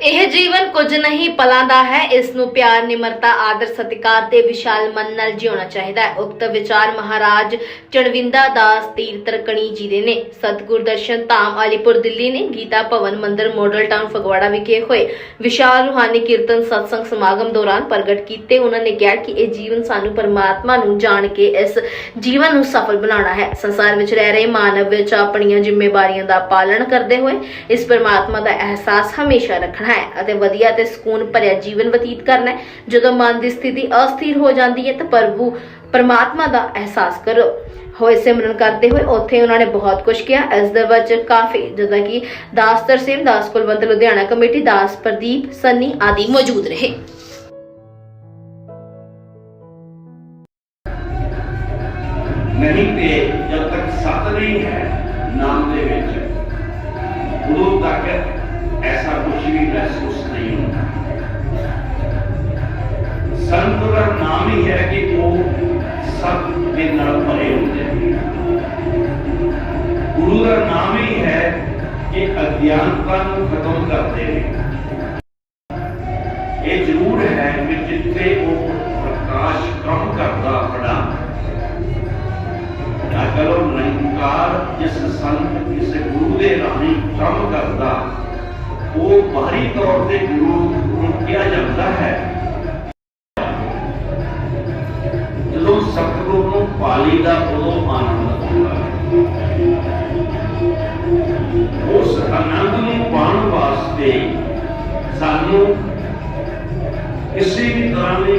ਇਹ ਜੀਵਨ ਕੁਝ ਨਹੀਂ, ਪਲਾਂ ਦਾ ਹੈ। ਇਸ ਨੂੰ ਪਿਆਰ, ਨਿਮਰਤਾ, ਆਦਰ, ਸਤਿਕਾਰ ਤੇ ਵਿਸ਼ਾਲ ਮਨ ਨਾਲ ਜਿਉਣਾ ਚਾਹੀਦਾ ਹੈ। ਉਕਤ ਵਿਚਾਰ ਮਹਾਰਾਜ ਚਣਵਿੰਦਾ ਦਾਸ ਤੀਰਤਰਕਣੀ ਜੀ ਦੇ ਨੇ। ਸਤਿਗੁਰ ਦਰਸ਼ਨ ਧਾਮ ਅਲੀਪੁਰ ਦਿੱਲੀ ਨੇ ਗੀਤਾ ਭਵਨ ਮੰਦਿਰ ਮਾਡਲ ਟਾਊਨ ਫਗਵਾੜਾ ਵਿਖੇ ਹੋਏ। ਵਿਸ਼ਾਲ ਰੂਹਾਨੀ ਕੀਰਤਨ ਸਤਸੰਗ ਸਮਾਗਮ ਦੌਰਾਨ ਪ੍ਰਗਟ ਕੀਤੇ। ਉਹਨਾਂ ਨੇ ਕਿਹਾ ਕਿ ਇਹ ਜੀਵਨ ਸਾਨੂੰ ਪਰਮਾਤਮਾ ਨੂੰ ਜਾਣ ਕੇ ਇਸ ਜੀਵਨ ਨੂੰ ਸਫਲ ਬਣਾਉਣਾ ਹੈ। ਸੰਸਾਰ ਵਿੱਚ ਰਹਿ ਰਹੇ ਮਾਨਵ ਵਿੱਚ ਆਪਣੀਆਂ ਜ਼ਿੰਮੇਵਾਰੀਆਂ ਦਾ ਪਾਲਣ ਕਰਦੇ ਹੋਏ ਇਸ ਪਰਮਾਤਮਾ ਦਾ ਅਹਿਸਾਸ ਹਮੇਸ਼ਾ ਰੱਖਣਾ ਹੈ ਅਤੇ ਵਧੀਆ ਤੇ ਸਕੂਨ ਭਰਿਆ ਜੀਵਨ ਬਤੀਤ ਕਰਨਾ ਹੈ। ਜਦੋਂ ਮਨ ਦੀ ਸਥਿਤੀ ਅਸਥਿਰ ਹੋ ਜਾਂਦੀ ਹੈ ਤਾਂ ਪ੍ਰਭੂ ਪਰਮਾਤਮਾ ਦਾ ਅਹਿਸਾਸ ਕਰੋ। ਹੋਏ ਸਿਮਰਨ ਕਰਦੇ ਹੋਏ ਉੱਥੇ ਉਹਨਾਂ ਨੇ ਬਹੁਤ ਕੁਝ ਕਿਹਾ। ਇਸ ਦੇ ਵਿੱਚ ਕਾਫੀ ਜਿੱਦਾਂ ਕਿ ਦਾਸ ਤਰਸੇਮ, ਦਾਸ ਕੁਲਵੰਤ, ਲੁਧਿਆਣਾ ਕਮੇਟੀ, ਦਾਸ ਪ੍ਰਦੀਪ, ਸੰਨੀ ਆਦਿ ਮੌਜੂਦ ਰਹੇ। ਨਹੀਂ ਤੇ ਜਦ ਤੱਕ ਸਤ ਨਹੀਂ ਹੈ ਨਾਮ ਦੇ ਵਿੱਚ ਅਗਿਆਨਤਾ ਨੂੰ ਖਤਮ ਕਰਦੇ ਨੇ ਇਹ ਜ਼ਰੂਰ ਹੈ ਕਿ ਜਿੱਥੇ ਉਹ ਪ੍ਰਕਾਸ਼ ਕੰਮ ਕਰਦਾ ਆਪਣਾ ਅਗਰ ਉਹ ਨਿਰੰਕਾਰ ਜਿਸ ਸੰਤ ਕਿਸੇ ਗੁਰੂ ਦੇ ਰਾਹੀਂ ਕੰਮ ਕਰਦਾ, ਉਹ ਬਾਹਰੀ ਤੌਰ ਤੇ ਗੁਰੂ ਨੂੰ ਕਿਹਾ ਜਾਂਦਾ ਹੈ ਜਦੋਂ ਸਤਿਗੁਰੂ ਨੂੰ ਪਾਲੀ ਦਾ ਉਦੋਂ ਆਨੰਦ ਆਉਂਦਾ ਹੈ। ਉਸ ਨੂੰ ਪਾਉਣ ਵਾਸਤੇ ਸਾਨੂੰ ਕਿਸੇ ਵੀ ਤਰ੍ਹਾਂ ਦੀ